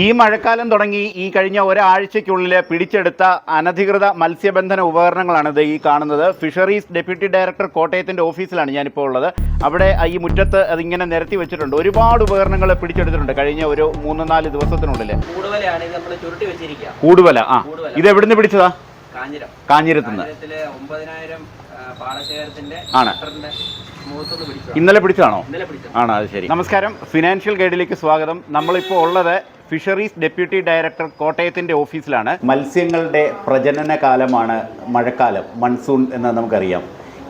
ഈ മഴക്കാലം തുടങ്ങി ഈ കഴിഞ്ഞ ഒരാഴ്ചയ്ക്കുള്ളിൽ പിടിച്ചെടുത്ത അനധികൃത മത്സ്യബന്ധന ഉപകരണങ്ങളാണ് ഇത് ഈ കാണുന്നത്. ഫിഷറീസ് ഡെപ്യൂട്ടി ഡയറക്ടർ കോട്ടയത്തിന്റെ ഓഫീസിലാണ് ഞാനിപ്പോൾ ഉള്ളത്. അവിടെ ഈ മുറ്റത്ത് അതിങ്ങനെ നിരത്തി വെച്ചിട്ടുണ്ട്. ഒരുപാട് ഉപകരണങ്ങൾ പിടിച്ചെടുത്തിട്ടുണ്ട് കഴിഞ്ഞ ഒരു മൂന്ന് നാല് ദിവസത്തിനുള്ളിൽ കൂടുവല ആ. ഇത് എവിടുന്ന് പിടിച്ചതാ? കാഞ്ഞിരം. കാഞ്ഞിരത്തുനിന്ന് കാഞ്ഞിരത്തിലെ ഒമ്പതിനായിരം ആ, പാടശേഖരത്തിന്റെ ആണ്. ഇന്നലെ പിടിച്ചതാണോ? ആണ് അത് ശരി. നമസ്കാരം. ഫിനാൻഷ്യൽ ഗൈഡിലേക്ക് സ്വാഗതം. നമ്മളിപ്പോൾ ഉള്ളത് ഫിഷറീസ് ഡെപ്യൂട്ടി ഡയറക്ടർ കോട്ടയത്തിന്റെ ഓഫീസിലാണ്. മത്സ്യങ്ങളുടെ പ്രജനന കാലമാണ് മഴക്കാലം മൺസൂൺ എന്ന് നമുക്കറിയാം.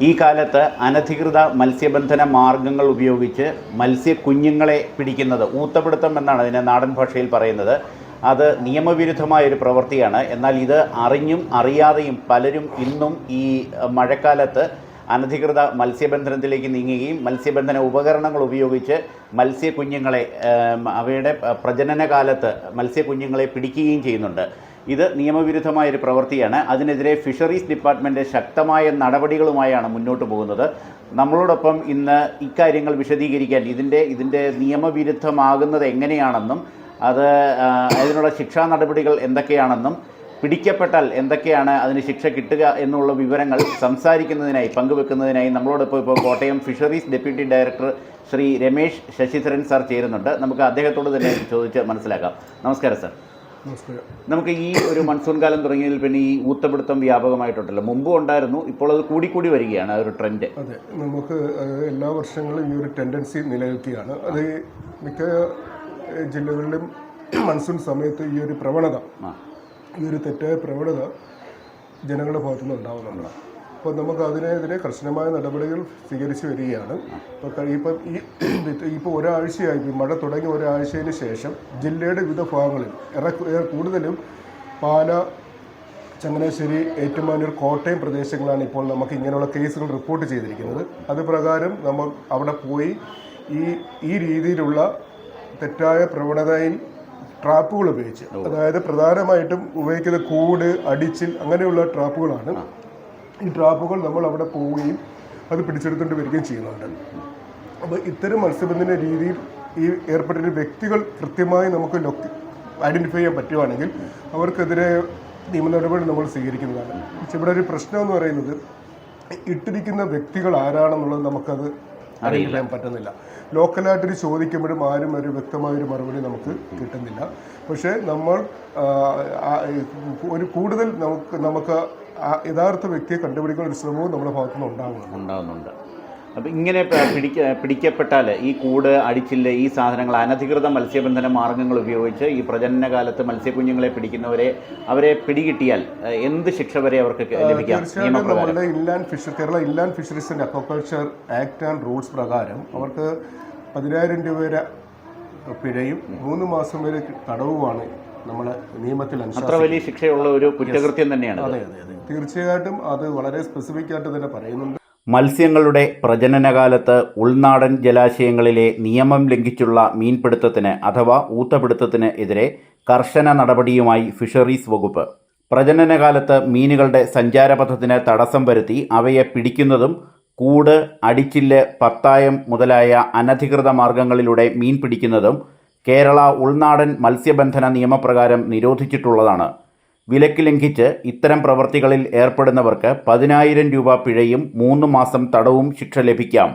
ഈ കാലത്ത് അനധികൃത മത്സ്യബന്ധന മാർഗങ്ങൾ ഉപയോഗിച്ച് മത്സ്യ കുഞ്ഞുങ്ങളെ പിടിക്കുന്നത് ഊത്തപിടുത്തം എന്നാണ് അതിനെ നാടൻ ഭാഷയിൽ പറയുന്നത്. അത് നിയമവിരുദ്ധമായ ഒരു പ്രവൃത്തിയാണ്. എന്നാൽ ഇത് അറിഞ്ഞും അറിയാതെയും പലരും ഇന്നും ഈ മഴക്കാലത്ത് അനധികൃത മത്സ്യബന്ധനത്തിലേക്ക് നീങ്ങുകയും മത്സ്യബന്ധന ഉപകരണങ്ങൾ ഉപയോഗിച്ച് മത്സ്യക്കുഞ്ഞുങ്ങളെ അവയുടെ പ്രജനനകാലത്ത് പ്രജനന കാലത്ത് മത്സ്യക്കുഞ്ഞുങ്ങളെ പിടിക്കുകയും ചെയ്യുന്നുണ്ട്. ഇത് നിയമവിരുദ്ധമായ ഒരു പ്രവൃത്തിയാണ്. അതിനെതിരെ ഫിഷറീസ് ഡിപ്പാർട്ട്മെന്റ് ശക്തമായ നടപടികളുമായാണ് മുന്നോട്ട് പോകുന്നത്. നമ്മളോടൊപ്പം ഇന്ന് ഇക്കാര്യങ്ങൾ വിശദീകരിക്കാൻ ഇതിന്റെ ഇതിന്റെ നിയമവിരുദ്ധമാകുന്നത് എങ്ങനെയാണെന്നും അത് അതിനുള്ള ശിക്ഷാ നടപടികൾ എന്തൊക്കെയാണെന്നും പിടിക്കപ്പെട്ടാൽ എന്തൊക്കെയാണ് അതിന് ശിക്ഷ കിട്ടുക എന്നുള്ള വിവരങ്ങൾ സംസാരിക്കുന്നതിനായി പങ്കുവെക്കുന്നതിനായി നമ്മളോടൊപ്പം ഇപ്പോൾ Kottayam fisheries deputy director Shri Ramesh Sasidharan sir ചേരുന്നുണ്ട്. നമുക്ക് അദ്ദേഹത്തോട് തന്നെ ചോദിച്ച് മനസ്സിലാക്കാം. നമസ്കാരം സാർ. നമസ്കാരം. നമുക്ക് ഈ ഒരു മൺസൂൺ കാലം തുടങ്ങിയതിൽ പിന്നെ ഈ ഊത്തപിടുത്തം വ്യാപകമായിട്ടുണ്ടല്ലോ. മുമ്പ് ഉണ്ടായിരുന്നു ഇപ്പോൾ അത് കൂടിക്കൂടി വരികയാണ് ആ ഒരു ട്രെൻഡ്. അതെ നമുക്ക് എല്ലാ വർഷങ്ങളും ഈ ഒരു ടെൻഡൻസി നിലനിൽക്കുകയാണ്. അത് മിക്ക ജില്ലകളിലും മൺസൂൺ സമയത്ത് ഈ ഒരു പ്രവണത ആ. ഈ ഒരു തെറ്റായ പ്രവണത ജനങ്ങളുടെ ഭാഗത്തുനിന്ന് ഉണ്ടാവുന്നുണ്ട് അപ്പോൾ നമുക്ക് അതിനെതിരെ കർശനമായ നടപടികൾ സ്വീകരിച്ചു വരികയാണ്. ഇപ്പോൾ ഇപ്പം ഈ ഇപ്പോൾ ഒരാഴ്ചയായി മഴ തുടങ്ങി ഒരാഴ്ചയിന് ശേഷം ജില്ലയുടെ വിവിധ ഭാഗങ്ങളിൽ ഏറെ കൂടുതലും പാല ചങ്ങനാശ്ശേരി ഏറ്റുമാനൂർ കോട്ടയം പ്രദേശങ്ങളാണ് ഇപ്പോൾ നമുക്ക് ഇങ്ങനെയുള്ള കേസുകൾ റിപ്പോർട്ട് ചെയ്തിരിക്കുന്നത്. അത് പ്രകാരം നമ്മൾ അവിടെ പോയി ഈ ഈ രീതിയിലുള്ള തെറ്റായ പ്രവണതയിൽ ട്രാപ്പുകൾ ഉപയോഗിച്ച്. അതായത് പ്രധാനമായിട്ടും ഉപയോഗിക്കുന്ന കൂട് അടിച്ചിൽ അങ്ങനെയുള്ള ട്രാപ്പുകളാണ്. ഈ ട്രാപ്പുകൾ നമ്മൾ അവിടെ പോവുകയും അത് പിടിച്ചെടുത്തുകൊണ്ട് വരികയും ചെയ്യുന്നുണ്ട്. അപ്പോൾ ഇത്തരം മത്സ്യബന്ധന രീതിയിൽ ഈ ഏർപ്പെട്ടിരുന്ന വ്യക്തികൾ കൃത്യമായി നമുക്ക് ഐഡന്റിഫൈ ഐഡന്റിഫൈ ചെയ്യാൻ പറ്റുവാണെങ്കിൽ അവർക്കെതിരെ നിയമ നടപടി നമ്മൾ സ്വീകരിക്കുന്നതാണ്. പക്ഷെ ഇവിടെ ഒരു പ്രശ്നം എന്ന് പറയുന്നത് ഇട്ടിരിക്കുന്ന വ്യക്തികൾ ആരാണെന്നുള്ളത് നമുക്കത് ചെയ്യാൻ പറ്റുന്നില്ല. ലോക്കലായിട്ടൊരു ചോദിക്കുമ്പോഴും ആരും ഒരു വ്യക്തമായ ഒരു മറുപടി നമുക്ക് കിട്ടുന്നില്ല. പക്ഷേ നമ്മൾ ഒരു കൂടുതൽ നമുക്ക് നമുക്ക് യഥാർത്ഥ വ്യക്തിയെ കണ്ടുപിടിക്കുന്ന ഒരു ശ്രമവും നമ്മുടെ ഭാഗത്തുനിന്ന് ഉണ്ടാകുന്നുണ്ട് ഉണ്ടാകുന്നുണ്ട് അപ്പം ഇങ്ങനെ പിടിക്ക പിടിക്കപ്പെട്ടാൽ ഈ കൂട് അടിച്ചില്ല ഈ സാധനങ്ങൾ അനധികൃത മത്സ്യബന്ധന മാർഗങ്ങൾ ഉപയോഗിച്ച് ഈ പ്രജനന കാലത്ത് മത്സ്യക്കുഞ്ഞുങ്ങളെ പിടിക്കുന്നവരെ അവരെ പിടികിട്ടിയാൽ എന്ത് ശിക്ഷ വരെ അവർക്ക് ലഭിക്കാം? നിയമപ്രകാരം. Inland fisher Kerala inland fisheries and aquaculture act and rules പ്രകാരം അവർക്ക് പതിനായിരം രൂപ വരെ പിഴയും മൂന്ന് മാസം വരെ തടവുമാണ് നമ്മൾ നിയമത്തിൽ അത്ര വലിയ ശിക്ഷയുള്ള ഒരു കുറ്റകൃത്യം തന്നെയാണ് അതെ അതെ അതെ. തീർച്ചയായിട്ടും അത് വളരെ സ്പെസിഫിക് ആയിട്ട് തന്നെ പറയുന്നുണ്ട്. മത്സ്യങ്ങളുടെ പ്രജനനകാലത്ത് ഉൾനാടൻ ജലാശയങ്ങളിലെ നിയമം ലംഘിച്ചുള്ള മീൻപിടുത്തത്തിന് അഥവാ ഊത്തപിടുത്തത്തിന് എതിരെ കർശന നടപടിയുമായി ഫിഷറീസ് വകുപ്പ്. പ്രജനനകാലത്ത് മീനുകളുടെ സഞ്ചാരപഥത്തിന് തടസ്സം വരുത്തി അവയെ പിടിക്കുന്നതും കൂട് അടിച്ചില്ല് പത്തായം മുതലായ അനധികൃത മാർഗങ്ങളിലൂടെ മീൻ പിടിക്കുന്നതും കേരള ഉൾനാടൻ മത്സ്യബന്ധന നിയമപ്രകാരം നിരോധിച്ചിട്ടുള്ളതാണ്. വിലക്ക് ലംഘിച്ച് ഇത്തരം പ്രവർത്തികളിൽ ഏർപ്പെടുന്നവർക്ക് പതിനായിരം രൂപ പിഴയും മൂന്ന് മാസം തടവും ശിക്ഷ ലഭിക്കാം.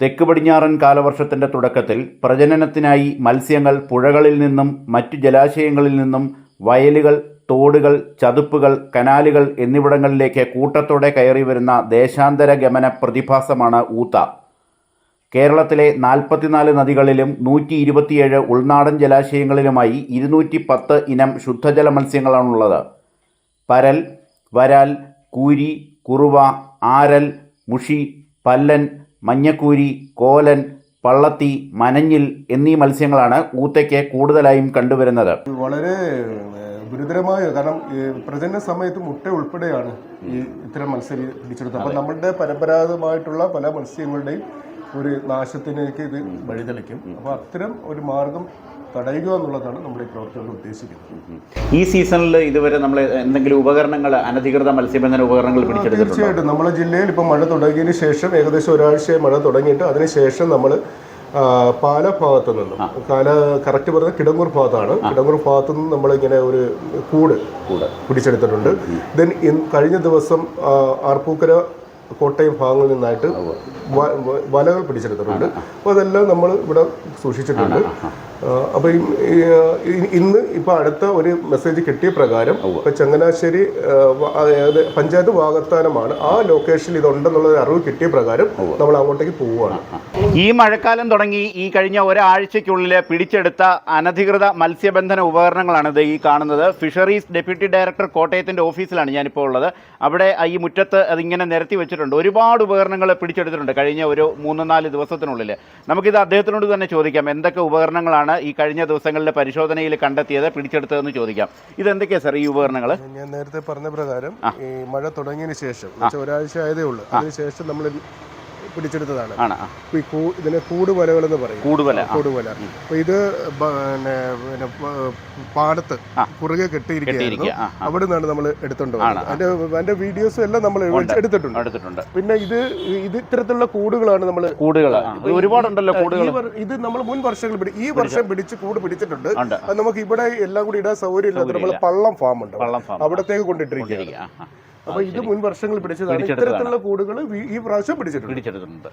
തെക്ക് പടിഞ്ഞാറൻ കാലവർഷത്തിന്റെ തുടക്കത്തിൽ പ്രജനനത്തിനായി മത്സ്യങ്ങൾ പുഴകളിൽ നിന്നും മറ്റു ജലാശയങ്ങളിൽ നിന്നും വയലുകൾ തോടുകൾ ചതുപ്പുകൾ കനാലുകൾ എന്നിവിടങ്ങളിലേക്ക് കൂട്ടത്തോടെ കയറി വരുന്ന ദേശാന്തര ഗമന പ്രതിഭാസമാണ് ഊത്ത. കേരളത്തിലെ നാൽപ്പത്തിനാല് നദികളിലും നൂറ്റി ഇരുപത്തിയേഴ് ഉൾനാടൻ ജലാശയങ്ങളിലുമായി ഇരുന്നൂറ്റി പത്ത് ഇനം ശുദ്ധജല മത്സ്യങ്ങളാണുള്ളത്. പരൽ വരാൽ കൂരി കുറുവ ആരൽ മുഷി പല്ലൻ മഞ്ഞക്കൂരി കോലൻ പള്ളത്തി മനഞ്ഞിൽ എന്നീ മത്സ്യങ്ങളാണ് ഊത്തയ്ക്ക് കൂടുതലായും കണ്ടുവരുന്നത്. വളരെ ഗുരുതരമായ കാരണം ഈ പ്രജനന സമയത്ത് മുട്ട ഉൾപ്പെടെയാണ് ഈ ഇത്തരം മത്സ്യം പിടിച്ചെടുത്തത്. അപ്പം നമ്മളുടെ പരമ്പരാഗതമായിട്ടുള്ള പല മത്സ്യങ്ങളുടെയും ഒരു നാശത്തിലേക്ക് ഇത് വഴിതെളിക്കും. അപ്പോൾ അത്തരം ഒരു മാർഗം തടയുക എന്നുള്ളതാണ് നമ്മൾ ഈ പ്രവർത്തനം ഉദ്ദേശിക്കുന്നത്. ഈ സീസണിൽ ഇതുവരെ നമ്മൾ എന്തെങ്കിലും ഉപകരണങ്ങൾ അനധികൃത മത്സ്യബന്ധന ഉപകരണങ്ങൾ പിടിച്ചെടുത്തിട്ടുണ്ട്? തീർച്ചയായിട്ടും. നമ്മുടെ ജില്ലയിൽ ഇപ്പോൾ മഴ തുടങ്ങിയതിന് ശേഷം ഏകദേശം ഒരാഴ്ചയായി മഴ തുടങ്ങിയിട്ട് അതിനുശേഷം നമ്മൾ പാല ഭാഗത്തു നിന്നും കാല കറക്റ്റ് പറഞ്ഞ കിടങ്ങൂർ ഭാഗത്താണ്. കിടങ്ങൂർ ഭാഗത്തു നിന്നും നമ്മളിങ്ങനെ ഒരു കൂട് കൂട്. പിടിച്ചെടുത്തിട്ടുണ്ട്. ദെൻ കഴിഞ്ഞ ദിവസം ആർപ്പൂക്കര കോട്ടയം ഭാഗങ്ങളിൽ നിന്നായിട്ട് വലകൾ പിടിച്ചെടുത്തിട്ടുണ്ട്. അപ്പോൾ അതെല്ലാം നമ്മൾ ഇവിടെ സൂക്ഷിച്ചിട്ടുണ്ട്. അപ്പോൾ ഇന്ന് ഇപ്പോൾ അടുത്ത ഒരു മെസ്സേജ് കിട്ടിയ പ്രകാരം ഇപ്പോൾ ചങ്ങനാശ്ശേരി അതായത് പഞ്ചായത്ത് വാഗത്താനമാണ് ആ ലൊക്കേഷനിൽ ഇതുണ്ടെന്നുള്ള ഒരു അറിവ് കിട്ടിയ പ്രകാരം നമ്മൾ അങ്ങോട്ടേക്ക് പോവുകയാണ്. ഈ മഴക്കാലം തുടങ്ങി ഈ കഴിഞ്ഞ ഒരാഴ്ചയ്ക്കുള്ളിൽ പിടിച്ചെടുത്ത അനധികൃത മത്സ്യബന്ധന ഉപകരണങ്ങളാണ് ഇത് ഈ കാണുന്നത്. ഫിഷറീസ് ഡെപ്യൂട്ടി ഡയറക്ടർ കോട്ടയത്തിന്റെ ഓഫീസിലാണ് ഞാനിപ്പോൾ ഉള്ളത്. അവിടെ ഈ മുറ്റത്ത് അതിങ്ങനെ നിരത്തി വെച്ചിട്ടുണ്ട്. ഒരുപാട് ഉപകരണങ്ങൾ പിടിച്ചെടുത്തിട്ടുണ്ട് കഴിഞ്ഞ ഒരു മൂന്ന് നാല് ദിവസത്തിനുള്ളിൽ നമുക്കിത് അദ്ദേഹത്തിനോട് തന്നെ ചോദിക്കാം എന്തൊക്കെ ഉപകരണങ്ങളാണ് ഈ കഴിഞ്ഞ ദിവസങ്ങളിലെ പരിശോധനയിൽ കണ്ടെത്തിയത് പിടിച്ചെടുത്തതെന്ന് ചോദിക്കാം. ഇതെന്തൊക്കെയാണ് സാർ ഈ ഉപകരണങ്ങൾ ഞാൻ നേരത്തെ പറഞ്ഞ പ്രകാരം ഈ മഴ തുടങ്ങിയതിന് ശേഷം ഒരാഴ്ച ആയതേ ഉള്ളൂ. അതിനുശേഷം നമ്മൾ പിടിച്ചെടുത്തതാണ്. ഈ ഇതിനെ കൂട് വലകൾ എന്ന് പറയും കൂടുവല. കൂടുവല അപ്പൊ ഇത് പിന്നെ പാടത്ത് കുറുകെ കെട്ടിയിരിക്കുകയായിരുന്നു. അവിടെ നിന്നാണ് നമ്മൾ എടുത്തോണ്ട് അതിന്റെ അതിന്റെ വീഡിയോസും എല്ലാം നമ്മൾ എടുത്തിട്ടുണ്ട്. പിന്നെ ഇത് ഇത് ഇത്തരത്തിലുള്ള കൂടുകളാണ് നമ്മൾ കൂടുകൾ ഒരുപാടുണ്ടല്ലോ കൂടുകൾ ഇത് നമ്മൾ മുൻ വർഷങ്ങൾ ഈ വർഷം പിടിച്ച് കൂട് പിടിച്ചിട്ടുണ്ട്. നമുക്ക് ഇവിടെ എല്ലാം കൂടി ഇടാൻ സൗകര്യം ഇല്ലാത്ത നമ്മൾ പള്ളം ഫാം. ഉണ്ട് അവിടത്തേക്ക് കൊണ്ടിട്ടിരിക്കുക ഇരിക്കുക. ആ, ആ. അപ്പൊ ഇത് മുൻ വർഷങ്ങൾ പിടിച്ചതാണ്. ഇത്തരത്തിലുള്ള കൂടുകൾ ഈ പ്രാവശ്യം പിടിച്ചിട്ടുണ്ട്. പിടിച്ചെടുത്തിട്ടുണ്ട്.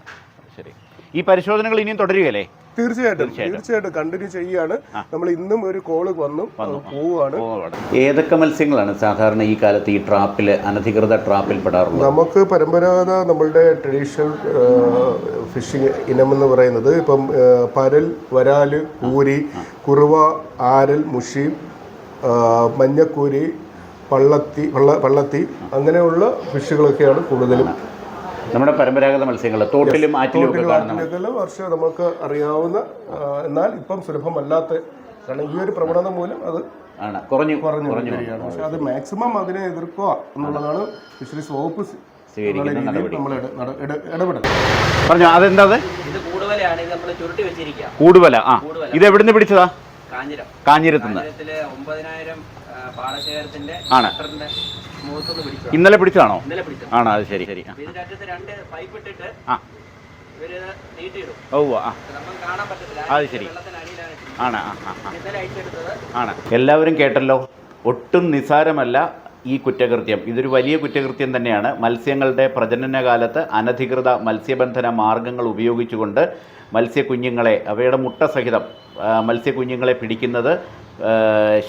ശരി. ഈ പരിശോധനകൾ ഇനിയും തുടരുകയല്ലേ? തീർച്ചയായിട്ടും. തീർച്ചയായിട്ടും. കണ്ടിന്യൂ ചെയ്യാണ് നമ്മൾ ഇന്നും ഒരു കോൾ വന്നു. പോവുകയാണ്. ഏതൊക്കെ മത്സ്യങ്ങളാണ് സാധാരണ ഈ കാലത്ത് ഈ ട്രാപ്പിൽ അനധികൃത ട്രാപ്പിൽ പെടാറുള്ളത്? നമുക്ക് പരമ്പരാഗത നമ്മളുടെ ട്രഡീഷണൽ ഫിഷിംഗ് ഇനം എന്ന് പറയുന്നത് ഇപ്പം പരൽ വരാൽ കൂരി കുറുവ ആരൽ മുഷി മഞ്ഞക്കൂരി പള്ളത്തി പള്ള പള്ളത്തി അങ്ങനെയുള്ള ഫിഷുകളൊക്കെയാണ് കൂടുതലും. നമ്മുടെ പരമ്പരാഗത മത്സ്യങ്ങൾ തോട്ടിലും ആറ്റിലും വർഷം നമുക്ക് അറിയാവുന്ന എന്നാൽ ഇപ്പം സുലഭമല്ലാത്ത കാരണം ഈ ഒരു പ്രവണത മൂലം അത് ആണ്. കുറഞ്ഞു കുറഞ്ഞു വരികയാണ്. പക്ഷെ അത് മാക്സിമം അതിനെ എതിർക്കുക എന്നുള്ളതാണ് ഫിഷറീസ് വകുപ്പ് പറഞ്ഞു അതെന്താ ഇത് കൂടുതലാണ് ഇത് നമ്മൾ ചുരുട്ടി വെച്ചിരിക്കുക കൂടുവല ആ. ഇത് എവിടുന്ന് പിടിച്ചതാ? കാഞ്ഞിരം. കാഞ്ഞിരത്തുനിന്ന്. ഒമ്പതിനായിരം ആണ്. ഇന്നലെ പിടിച്ചതാണോ? ആണോ അത് ശരി. ശരി ആ. ഓ ആ. അത് ശരി. ആണ് ആ ആ ആണ്. എല്ലാവരും കേട്ടല്ലോ. ഒട്ടും നിസ്സാരമല്ല ഈ കുറ്റകൃത്യം. ഇതൊരു വലിയ കുറ്റകൃത്യം തന്നെയാണ്. മത്സ്യങ്ങളുടെ പ്രജനനകാലത്ത് അനധികൃത മത്സ്യബന്ധന മാർഗങ്ങൾ ഉപയോഗിച്ചുകൊണ്ട് മത്സ്യക്കുഞ്ഞുങ്ങളെ അവയുടെ മുട്ട സഹിതം മത്സ്യക്കുഞ്ഞുങ്ങളെ പിടിക്കുന്നത്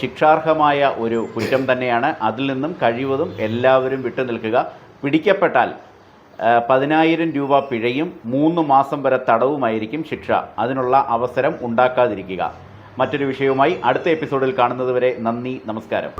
ശിക്ഷാർഹമായ ഒരു കുറ്റം തന്നെയാണ്. അതിൽ നിന്നും കഴിവതും എല്ലാവരും വിട്ടു നിൽക്കുക. പിടിക്കപ്പെട്ടാൽ പതിനായിരം രൂപ പിഴയും മൂന്ന് മാസം വരെ തടവുമായിരിക്കും ശിക്ഷ. അതിനുള്ള അവസരം ഉണ്ടാക്കാതിരിക്കുക. മറ്റൊരു വിഷയവുമായി അടുത്ത എപ്പിസോഡിൽ കാണുന്നതുവരെ നന്ദി നമസ്കാരം.